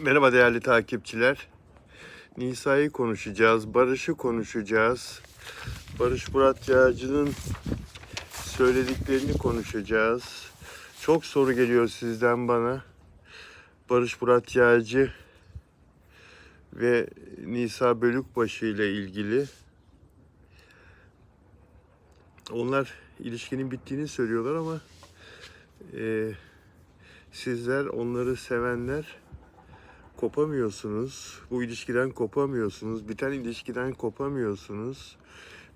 Merhaba değerli takipçiler. Nisa'yı konuşacağız, Barış'ı konuşacağız. Barış Murat Yağcı'nın söylediklerini konuşacağız. Çok soru geliyor sizden bana. Barış Murat Yağcı ve Nisa Bölükbaşı ile ilgili. Onlar ilişkinin bittiğini söylüyorlar ama eee, sizler onları sevenler kopamıyorsunuz. Bu ilişkiden kopamıyorsunuz. Biten ilişkiden kopamıyorsunuz.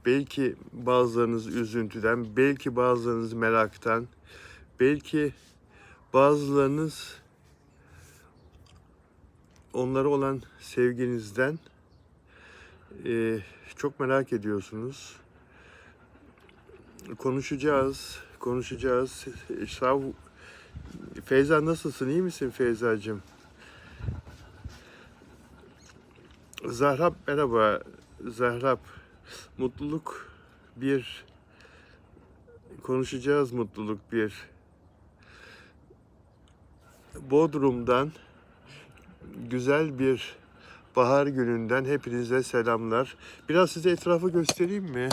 Belki bazılarınız üzüntüden, belki bazılarınız meraktan, belki bazılarınız onlara olan sevginizden eee, çok merak ediyorsunuz. Konuşacağız, konuşacağız. Sağ Feyza nasılsın? İyi misin Feyzacığım? Zahrap merhaba. Zahrap mutluluk bir konuşacağız mutluluk bir Bodrum'dan güzel bir bahar gününden hepinize selamlar. Biraz size etrafı göstereyim mi?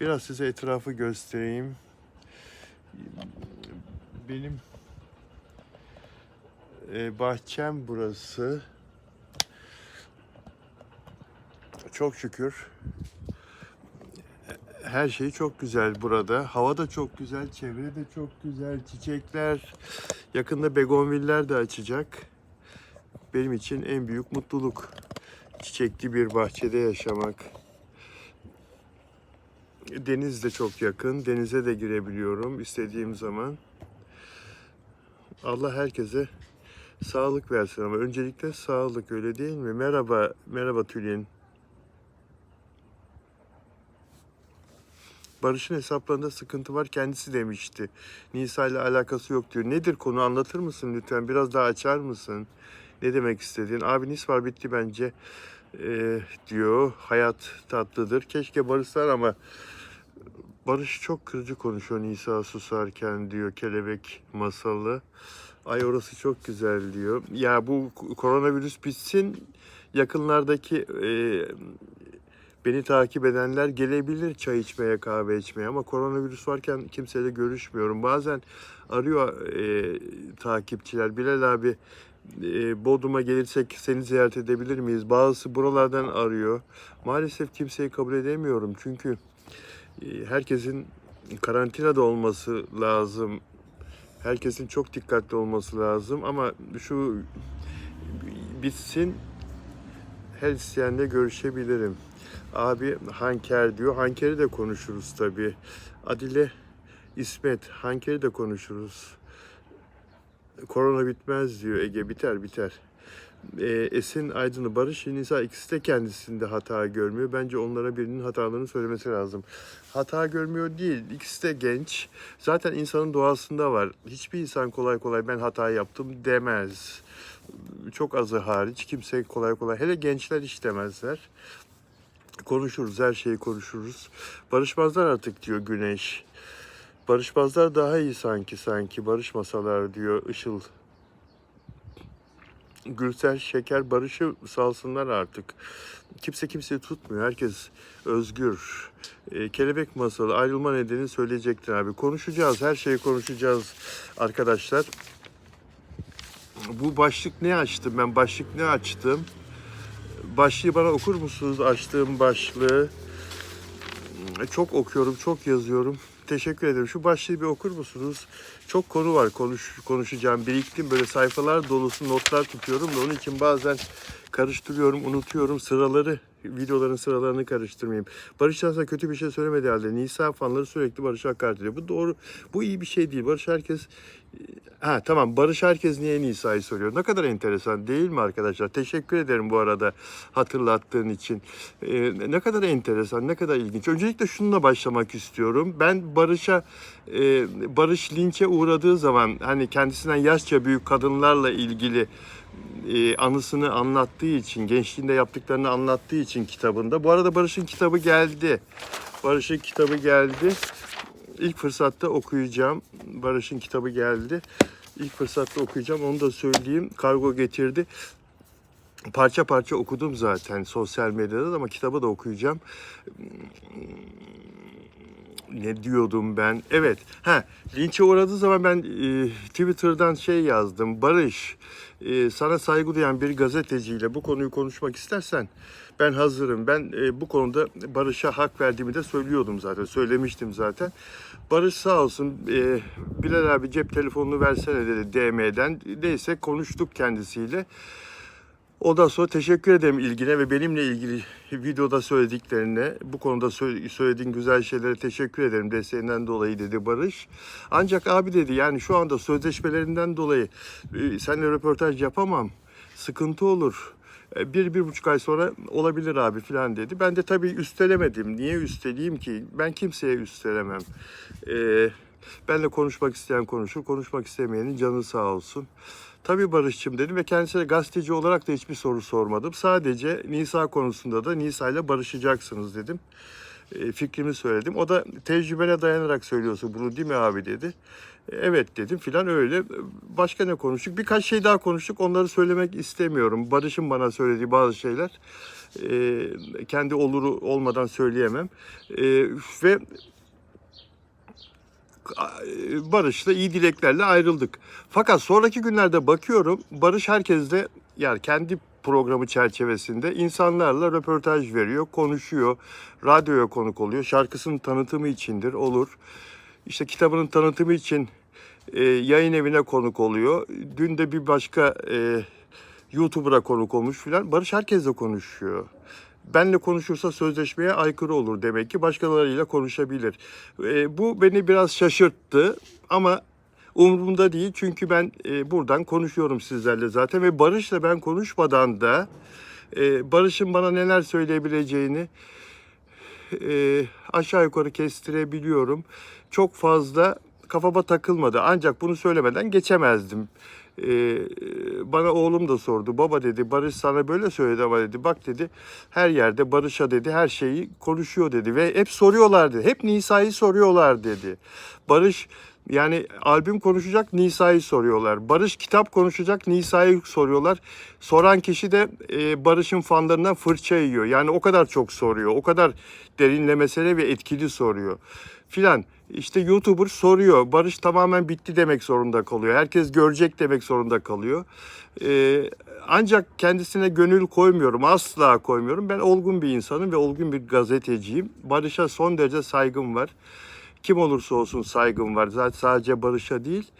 Biraz size etrafı göstereyim. Benim e, bahçem burası. Çok şükür. Her şey çok güzel burada. Hava da çok güzel, çevre de çok güzel, çiçekler. Yakında begonviller de açacak. Benim için en büyük mutluluk. Çiçekli bir bahçede yaşamak. Deniz de çok yakın. Denize de girebiliyorum istediğim zaman. Allah herkese sağlık versin ama öncelikle sağlık öyle değil mi? Merhaba, merhaba Tülin. Barış'ın hesaplarında sıkıntı var kendisi demişti. Nisa ile alakası yok diyor. Nedir konu anlatır mısın lütfen? Biraz daha açar mısın? Ne demek istediğin? Abi Nis var bitti bence Ee, diyor. Hayat tatlıdır. Keşke barışlar ama Barış çok kırıcı konuşuyor Nisa susarken diyor kelebek masalı. Ay orası çok güzel diyor. Ya bu koronavirüs bitsin yakınlardaki e, beni takip edenler gelebilir çay içmeye, kahve içmeye ama koronavirüs varken kimseyle görüşmüyorum. Bazen arıyor e, takipçiler, Bilal abi e, Bodrum'a gelirsek seni ziyaret edebilir miyiz? Bazısı buralardan arıyor. Maalesef kimseyi kabul edemiyorum çünkü e, herkesin karantinada olması lazım. Herkesin çok dikkatli olması lazım ama şu bitsin her isteyenle görüşebilirim. Abi Hanker diyor. Hanker'i de konuşuruz tabii. Adile İsmet Hanker'i de konuşuruz. Korona bitmez diyor Ege. Biter biter. Ee, Esin Aydın'ı Barış Nisa ikisi de kendisinde hata görmüyor. Bence onlara birinin hatalarını söylemesi lazım. Hata görmüyor değil. İkisi de genç. Zaten insanın doğasında var. Hiçbir insan kolay kolay ben hata yaptım demez. Çok azı hariç kimse kolay kolay hele gençler hiç demezler. Konuşuruz, her şeyi konuşuruz. Barışmazlar artık diyor Güneş. Barışmazlar daha iyi sanki sanki. Barışmasalar diyor Işıl. Gülsel Şeker barışı salsınlar artık. Kimse kimseyi tutmuyor. Herkes özgür. Ee, kelebek masalı ayrılma nedeni söyleyecektin abi. Konuşacağız. Her şeyi konuşacağız arkadaşlar. Bu başlık ne açtım ben? Başlık ne açtım? Başlığı bana okur musunuz? Açtığım başlığı. Çok okuyorum, çok yazıyorum. Teşekkür ederim. Şu başlığı bir okur musunuz? Çok konu var konuş, konuşacağım. Biriktim böyle sayfalar dolusu notlar tutuyorum da onun için bazen karıştırıyorum, unutuyorum. Sıraları, videoların sıralarını karıştırmayayım. Barış Tansa kötü bir şey söylemedi halde. Nisa fanları sürekli Barış'a hakaret ediyor. Bu doğru, bu iyi bir şey değil. Barış herkes Ha tamam Barış herkes niye Nisa'yı soruyor. Ne kadar enteresan değil mi arkadaşlar? Teşekkür ederim bu arada hatırlattığın için. Ee, ne kadar enteresan, ne kadar ilginç. Öncelikle şununla başlamak istiyorum. Ben Barış'a e, Barış linçe uğradığı zaman hani kendisinden yaşça büyük kadınlarla ilgili e, anısını anlattığı için, gençliğinde yaptıklarını anlattığı için kitabında. Bu arada Barış'ın kitabı geldi. Barış'ın kitabı geldi. İlk fırsatta okuyacağım. Barış'ın kitabı geldi. İlk fırsatta okuyacağım. Onu da söyleyeyim. Kargo getirdi. Parça parça okudum zaten sosyal medyada da ama kitabı da okuyacağım. Ne diyordum ben? Evet. Ha, linçe uğradığı zaman ben e, Twitter'dan şey yazdım. Barış, e, sana saygı duyan bir gazeteciyle bu konuyu konuşmak istersen ben hazırım. Ben e, bu konuda Barış'a hak verdiğimi de söylüyordum zaten. Söylemiştim zaten. Barış sağ olsun e, Bilal abi cep telefonunu versene dedi DM'den. Neyse konuştuk kendisiyle. Ondan sonra teşekkür ederim ilgine ve benimle ilgili videoda söylediklerine, bu konuda sö- söylediğin güzel şeylere teşekkür ederim desteğinden dolayı dedi Barış. Ancak abi dedi yani şu anda sözleşmelerinden dolayı e, seninle röportaj yapamam, sıkıntı olur. E, Bir, bir buçuk ay sonra olabilir abi falan dedi. Ben de tabii üstelemedim. Niye üsteleyeyim ki? Ben kimseye üstelemem. Ee, benle konuşmak isteyen konuşur, konuşmak istemeyenin canı sağ olsun. Tabii Barış'cığım dedim ve kendisine gazeteci olarak da hiçbir soru sormadım. Sadece Nisa konusunda da Nisa ile barışacaksınız dedim. E, fikrimi söyledim. O da tecrübene dayanarak söylüyorsun bunu değil mi abi dedi. E, Evet dedim filan öyle. Başka ne konuştuk? Birkaç şey daha konuştuk. Onları söylemek istemiyorum. Barış'ın bana söylediği bazı şeyler e, kendi oluru olmadan söyleyemem. E, ve Barış'la iyi dileklerle ayrıldık. Fakat sonraki günlerde bakıyorum Barış herkesle yani kendi programı çerçevesinde insanlarla röportaj veriyor, konuşuyor, radyoya konuk oluyor. Şarkısının tanıtımı içindir, olur. İşte kitabının tanıtımı için e, yayın evine konuk oluyor. Dün de bir başka e, YouTuber'a konuk olmuş filan. Barış herkesle konuşuyor. Benle konuşursa sözleşmeye aykırı olur demek ki başkalarıyla konuşabilir. E, bu beni biraz şaşırttı ama umurumda değil çünkü ben e, buradan konuşuyorum sizlerle zaten ve Barış'la ben konuşmadan da e, Barış'ın bana neler söyleyebileceğini e, aşağı yukarı kestirebiliyorum. Çok fazla kafama takılmadı ancak bunu söylemeden geçemezdim. Ee, bana oğlum da sordu. Baba dedi Barış sana böyle söyledi ama dedi. Bak dedi her yerde Barış'a dedi her şeyi konuşuyor dedi. Ve hep soruyorlar dedi. Hep Nisa'yı soruyorlar dedi. Barış yani albüm konuşacak Nisa'yı soruyorlar. Barış kitap konuşacak Nisa'yı soruyorlar. Soran kişi de e, Barış'ın fanlarından fırça yiyor. Yani o kadar çok soruyor. O kadar derinlemesine ve etkili soruyor filan. İşte YouTuber soruyor. Barış tamamen bitti demek zorunda kalıyor. Herkes görecek demek zorunda kalıyor. Ee, ancak kendisine gönül koymuyorum. Asla koymuyorum. Ben olgun bir insanım ve olgun bir gazeteciyim. Barış'a son derece saygım var. Kim olursa olsun saygım var. Zaten sadece Barış'a değil.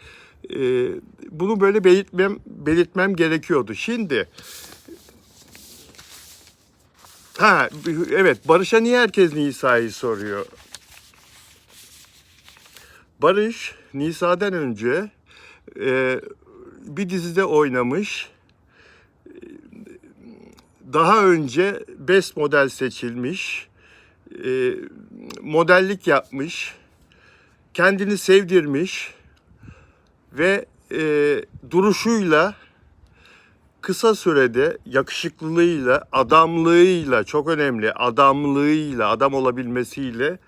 Ee, bunu böyle belirtmem, belirtmem gerekiyordu. Şimdi Ha evet Barış'a niye herkes Nisa'yı soruyor? Barış Nisa'dan önce e, bir dizide oynamış. Daha önce best model seçilmiş. E, modellik yapmış. Kendini sevdirmiş. Ve e, duruşuyla kısa sürede yakışıklılığıyla, adamlığıyla çok önemli adamlığıyla, adam olabilmesiyle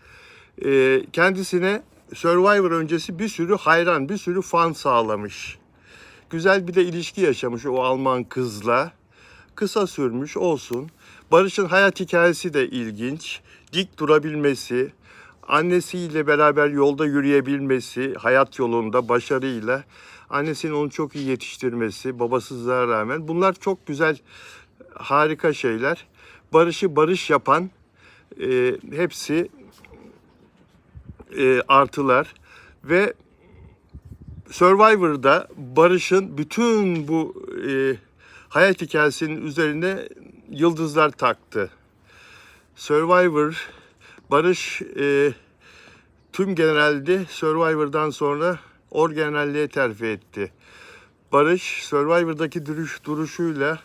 e, kendisine Survivor öncesi bir sürü hayran, bir sürü fan sağlamış. Güzel bir de ilişki yaşamış o Alman kızla. Kısa sürmüş olsun. Barış'ın hayat hikayesi de ilginç. Dik durabilmesi, annesiyle beraber yolda yürüyebilmesi, hayat yolunda başarıyla annesinin onu çok iyi yetiştirmesi, babasızlığa rağmen bunlar çok güzel, harika şeyler. Barış'ı barış yapan e, hepsi e, artılar ve Survivor'da Barış'ın bütün bu e, hayat hikayesinin üzerine yıldızlar taktı. Survivor, Barış e, tüm genelde Survivor'dan sonra orgeneralliğe terfi etti. Barış Survivor'daki duruş, duruşuyla,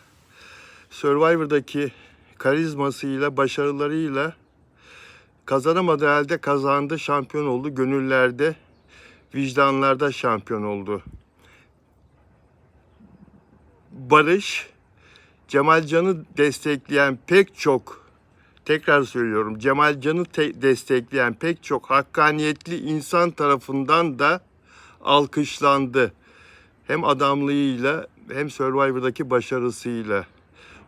Survivor'daki karizmasıyla, başarılarıyla kazanamadığı halde kazandı, şampiyon oldu. Gönüllerde, vicdanlarda şampiyon oldu. Barış, Cemal Can'ı destekleyen pek çok, tekrar söylüyorum, Cemal Can'ı te- destekleyen pek çok hakkaniyetli insan tarafından da alkışlandı. Hem adamlığıyla hem Survivor'daki başarısıyla.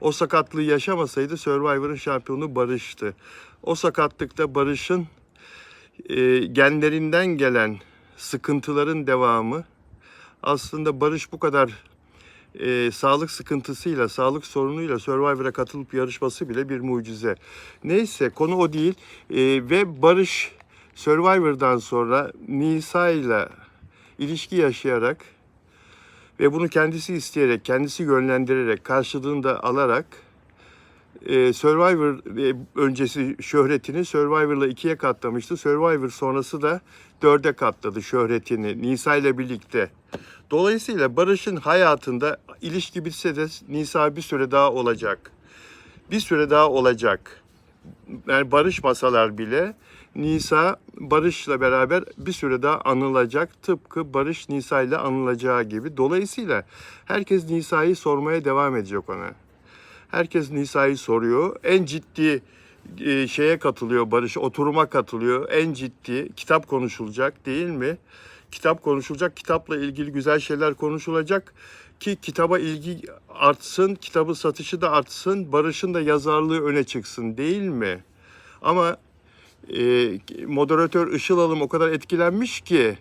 O sakatlığı yaşamasaydı Survivor'ın şampiyonu Barış'tı. O sakatlıkta Barış'ın e, genlerinden gelen sıkıntıların devamı aslında Barış bu kadar e, sağlık sıkıntısıyla, sağlık sorunuyla Survivor'a katılıp yarışması bile bir mucize. Neyse konu o değil E, ve Barış Survivor'dan sonra Nisa ile ilişki yaşayarak ve bunu kendisi isteyerek, kendisi yönlendirerek, karşılığını da alarak e, Survivor e, öncesi şöhretini Survivor'la ikiye katlamıştı. Survivor sonrası da dörde katladı şöhretini Nisa ile birlikte. Dolayısıyla Barış'ın hayatında ilişki bitse de Nisa bir süre daha olacak. Bir süre daha olacak. Yani barışmasalar bile Nisa Barış'la beraber bir süre daha anılacak. Tıpkı Barış Nisa ile anılacağı gibi. Dolayısıyla herkes Nisa'yı sormaya devam edecek ona. Herkes Nisa'yı soruyor. En ciddi e, şeye katılıyor Barış, oturuma katılıyor. En ciddi kitap konuşulacak değil mi? Kitap konuşulacak, kitapla ilgili güzel şeyler konuşulacak ki kitaba ilgi artsın, kitabın satışı da artsın, Barış'ın da yazarlığı öne çıksın değil mi? Ama e, moderatör Işıl Alım o kadar etkilenmiş ki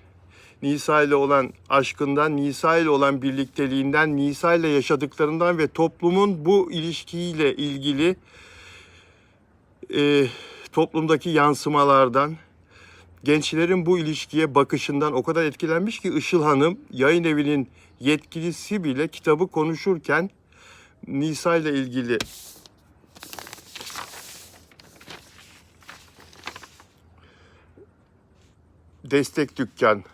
Nisa ile olan aşkından, Nisa ile olan birlikteliğinden, Nisa ile yaşadıklarından ve toplumun bu ilişkiyle ilgili e, toplumdaki yansımalardan, gençlerin bu ilişkiye bakışından o kadar etkilenmiş ki Işıl Hanım yayın evinin yetkilisi bile kitabı konuşurken Nisa ile ilgili destek dükkan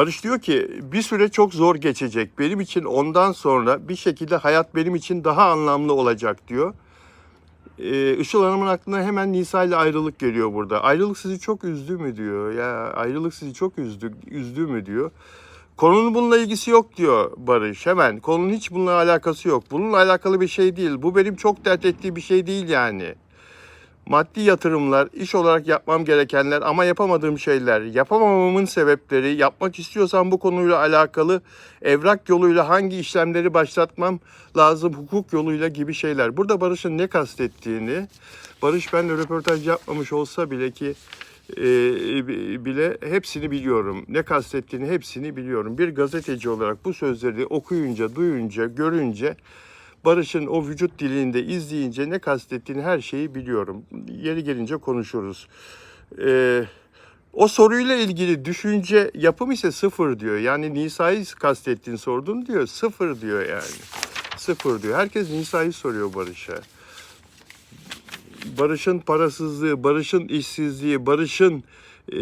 Barış diyor ki bir süre çok zor geçecek. Benim için ondan sonra bir şekilde hayat benim için daha anlamlı olacak diyor. Ee, Işıl Hanım'ın aklına hemen Nisa ile ayrılık geliyor burada. Ayrılık sizi çok üzdü mü diyor. Ya ayrılık sizi çok üzdü, üzdü mü diyor. Konunun bununla ilgisi yok diyor Barış. Hemen konunun hiç bununla alakası yok. Bununla alakalı bir şey değil. Bu benim çok dert ettiğim bir şey değil yani maddi yatırımlar, iş olarak yapmam gerekenler ama yapamadığım şeyler, yapamamamın sebepleri, yapmak istiyorsam bu konuyla alakalı evrak yoluyla hangi işlemleri başlatmam lazım, hukuk yoluyla gibi şeyler. Burada Barış'ın ne kastettiğini, Barış benimle röportaj yapmamış olsa bile ki e, bile hepsini biliyorum. Ne kastettiğini hepsini biliyorum. Bir gazeteci olarak bu sözleri okuyunca, duyunca, görünce Barış'ın o vücut dilinde izleyince ne kastettiğini her şeyi biliyorum. Yeri gelince konuşuruz. Ee, o soruyla ilgili düşünce yapım ise sıfır diyor. Yani Nisa'yı kastettiğini sordun diyor. Sıfır diyor yani. Sıfır diyor. Herkes Nisa'yı soruyor Barış'a. Barış'ın parasızlığı, Barış'ın işsizliği, Barış'ın e,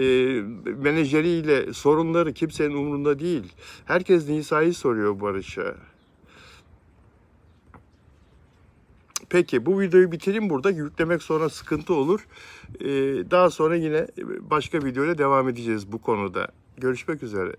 menajeriyle sorunları kimsenin umurunda değil. Herkes Nisa'yı soruyor Barış'a. Peki bu videoyu bitireyim burada. Yüklemek sonra sıkıntı olur. Ee, daha sonra yine başka videoyla devam edeceğiz bu konuda. Görüşmek üzere.